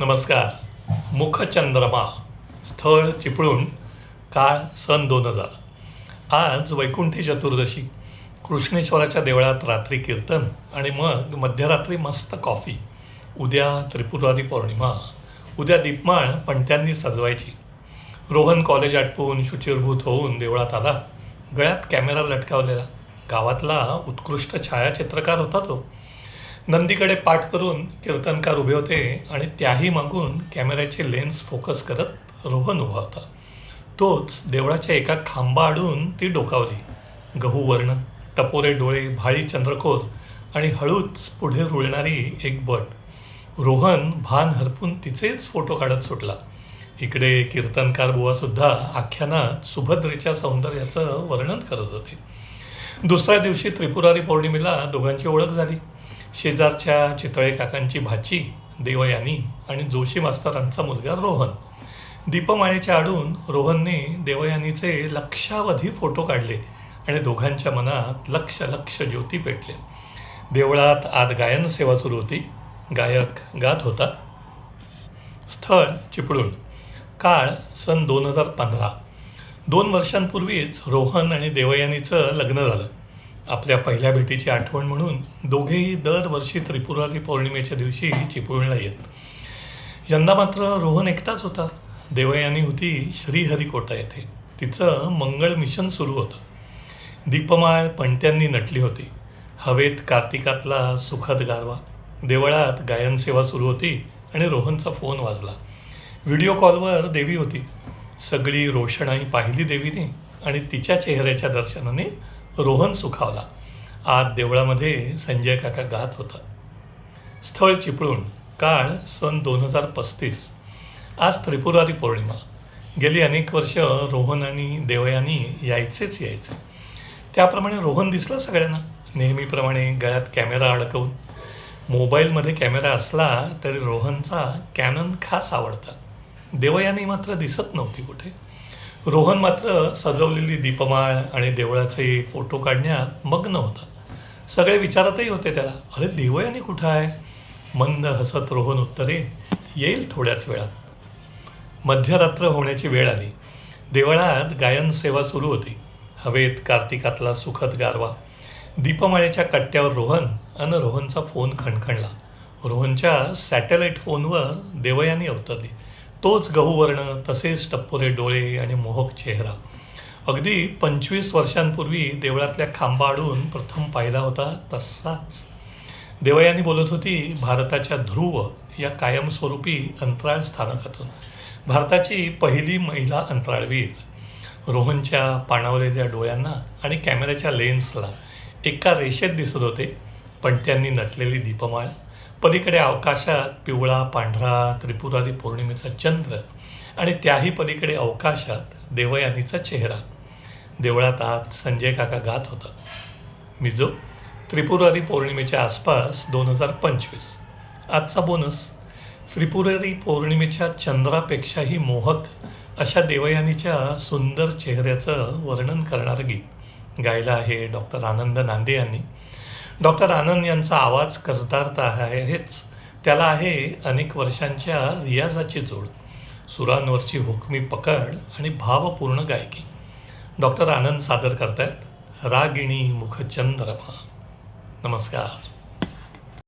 नमस्कार. मुखचंद्रमा स्थळ चिपळूण काळ सन दोन हजार. आज वैकुंठी चतुर्दशी. कृष्णेश्वराच्या देवळात रात्री कीर्तन आणि मग मध्यरात्री मस्त कॉफी. उद्या त्रिपुरारी पौर्णिमा. उद्या दीपमाळ पणत्यांनी सजवायची. रोहन कॉलेज आटपून शुचिरभूत होऊन देवळात आला. गळ्यात कॅमेरा लटकावलेला. गावातला उत्कृष्ट छायाचित्रकार होता तो. नंदीकडे पाठ करून कीर्तनकार उभे होते आणि त्याही मागून कॅमेऱ्याचे लेन्स फोकस करत रोहन उभा होता. तोच देवळाच्या एका खांबा आडून ती डोकावली. गहू वर्ण टपोरे डोळे भाळी चंद्रकोर आणि हळूच पुढे रुळणारी एक बट. रोहन भान हरपून तिचेच फोटो काढत सुटला. इकडे कीर्तनकार बुवासुद्धा आख्यानात सुभद्रेच्या सौंदर्याचं वर्णन करत होते. दुसऱ्या दिवशी त्रिपुरारी पौर्णिमेला दोघांची ओळख झाली. शेजारच्या चितळे काकांची भाची देवयानी आणि जोशी मास्तरांचा मुलगा रोहन. दीपमाळेच्या आडून रोहनने देवयानीचे लक्षावधी फोटो काढले आणि दोघांच्या मनात लक्ष लक्ष ज्योती पेटले. देवळात आत गायन सेवा सुरू होती. गायक गात होता. स्थळ चिपळूण. काळ सन दोन हजार पंधरा. दोन वर्षांपूर्वीच रोहन आणि देवयानीचं लग्न झालं. आपल्या पहिल्या भेटीची आठवण म्हणून दोघेही दरवर्षी त्रिपुरारी पौर्णिमेच्या दिवशी चिपळूणला येत. यंदा मात्र रोहन एकटाच होता. देवयानी होती श्रीहरिकोटा येथे. तिचं मंगळ मिशन सुरू होतं. दीपमाळ पणत्यांनी नटली होती. हवेत कार्तिकातला सुखद गारवा. देवळात गायनसेवा सुरू होती आणि रोहनचा फोन वाजला. व्हिडिओ कॉलवर देवी होती. सगळी रोषणाई पाहिली देवीने आणि तिच्या चेहऱ्याच्या दर्शनाने रोहन सुखावला. आत देवळामध्ये संजय काका गात होता. स्थळ चिपळूण काळ सन दोन हजार पस्तीस. आज त्रिपुरारी पौर्णिमा. गेली अनेक वर्ष रोहन आणि देवयानी यायचेच यायचे. त्याप्रमाणे रोहन दिसला सगळ्यांना. नेहमीप्रमाणे गळ्यात कॅमेरा अडकवून. मोबाईलमध्ये कॅमेरा असला तरी रोहनचा कॅनन खास आवडता. देवयानी मात्र दिसत नव्हती कुठे. रोहन मात्र सजवलेली दीपमाळ आणि देवळाचे फोटो काढण्यात मग्न होता. सगळे विचारतही होते त्याला अरे देवयानी कुठं आहे? मंद हसत रोहन उत्तरे येईल थोड्याच वेळात. मध्यरात्र होण्याची वेळ आली. देवळात गायन सेवा सुरू होती. हवेत कार्तिकातला सुखद गारवा. दीपमाळेच्या कट्ट्यावर रोहन अन रोहनचा फोन खणखणला. रोहनच्या सॅटेलाईट फोनवर देवयानी अवतरली. तोच गहूवर्ण तसेच टप्पोरे डोळे आणि मोहक चेहरा. अगदी पंचवीस वर्षांपूर्वी देवळातल्या खांबा आडून प्रथम पाहिला होता तसाच. देवयानी बोलत होती भारताच्या ध्रुव या कायमस्वरूपी अंतराळ स्थानकातून. भारताची पहिली महिला अंतराळवीर. रोहनच्या पाणावलेल्या डोळ्यांना आणि कॅमेऱ्याच्या लेन्सला एका रेषेत दिसत होते पण त्यांनी नटलेली दीपमाळ पलीकडे अवकाशात पिवळा पांढरा त्रिपुरारी पौर्णिमेचा चंद्र आणि त्याही पलीकडे अवकाशात देवयानीचा चेहरा. देवळात आत संजय काका गात होता. मिजो त्रिपुरारी पौर्णिमेच्या आसपास दोन हजार पंचवीस. आजचा बोनस त्रिपुरारी पौर्णिमेच्या चंद्रापेक्षाही मोहक अशा देवयानीच्या सुंदर चेहऱ्याचं वर्णन करणारं गीत. गायलं आहे डॉक्टर आनंद नांदे यांनी. डॉक्टर आनंद यांचा आवाज कसदार तर आहेच त्याला आहे अनेक वर्षांच्या रियाजाची जोड. सुरांवरची हुकमी पकड आणि भावपूर्ण गायकी. डॉक्टर आनंद सादर करतायत रागिणी मुखचंद्रमा. नमस्कार.